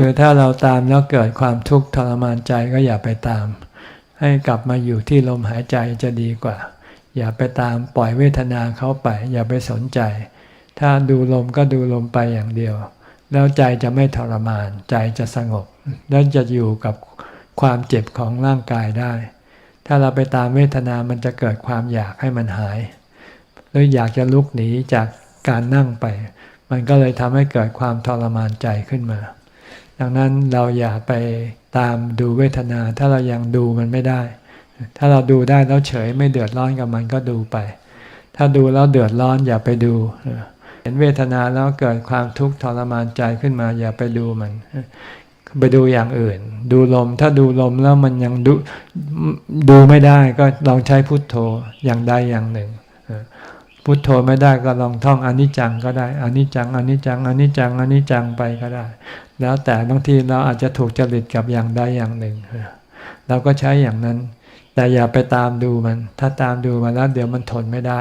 คือถ้าเราตามแล้วเกิดความทุกข์ทรมานใจก็อย่าไปตาม ให้กลับมาอยู่ที่ลมหายใจจะดีกว่า อย่าไปตามปล่อยเวทนาเขาไป อย่าไปสนใจ ถ้าดูลมก็ดูลมไปอย่างเดียว แล้วใจจะไม่ทรมาน ใจจะสงบ แล้วจะอยู่กับความเจ็บของร่างกายได้ ถ้าเราไปตามเวทนามันจะเกิดความอยากให้มันหาย หรืออยากจะลุกหนีจากการนั่งไป มันก็เลยทำให้เกิดความทรมานใจขึ้นมา ดังนั้นเราอย่าไปตามดูเวทนา ถ้าเรายังดูมันไม่ได้ ถ้าเราดูได้แล้วเฉยไม่เดือดร้อนกับมันก็ดูไป ถ้าดูแล้วเดือดร้อนอย่าไปดู เห็นเวทนาแล้วเกิดความทุกข์ทรมานใจขึ้นมา อย่าไปดูมัน ไปดูอย่างอื่น ดูลม ถ้าดูลมแล้วมันยังดูดูไม่ได้ก็ลองใช้พุทโธอย่างใดอย่างหนึ่ง พุทโธไม่ได้ก็ลองท่องอนิจจังก็ได้อนิจจังอนิจจังอนิจจังอนิจจังไปก็ได้ แล้วแต่บางทีเราอาจจะถูกจริตกับอย่างใดอย่างหนึ่งเราก็ใช้อย่างนั้น แต่อย่าไปตามดูมัน ถ้าตามดูมาแล้วเดี๋ยวมันทนไม่ได้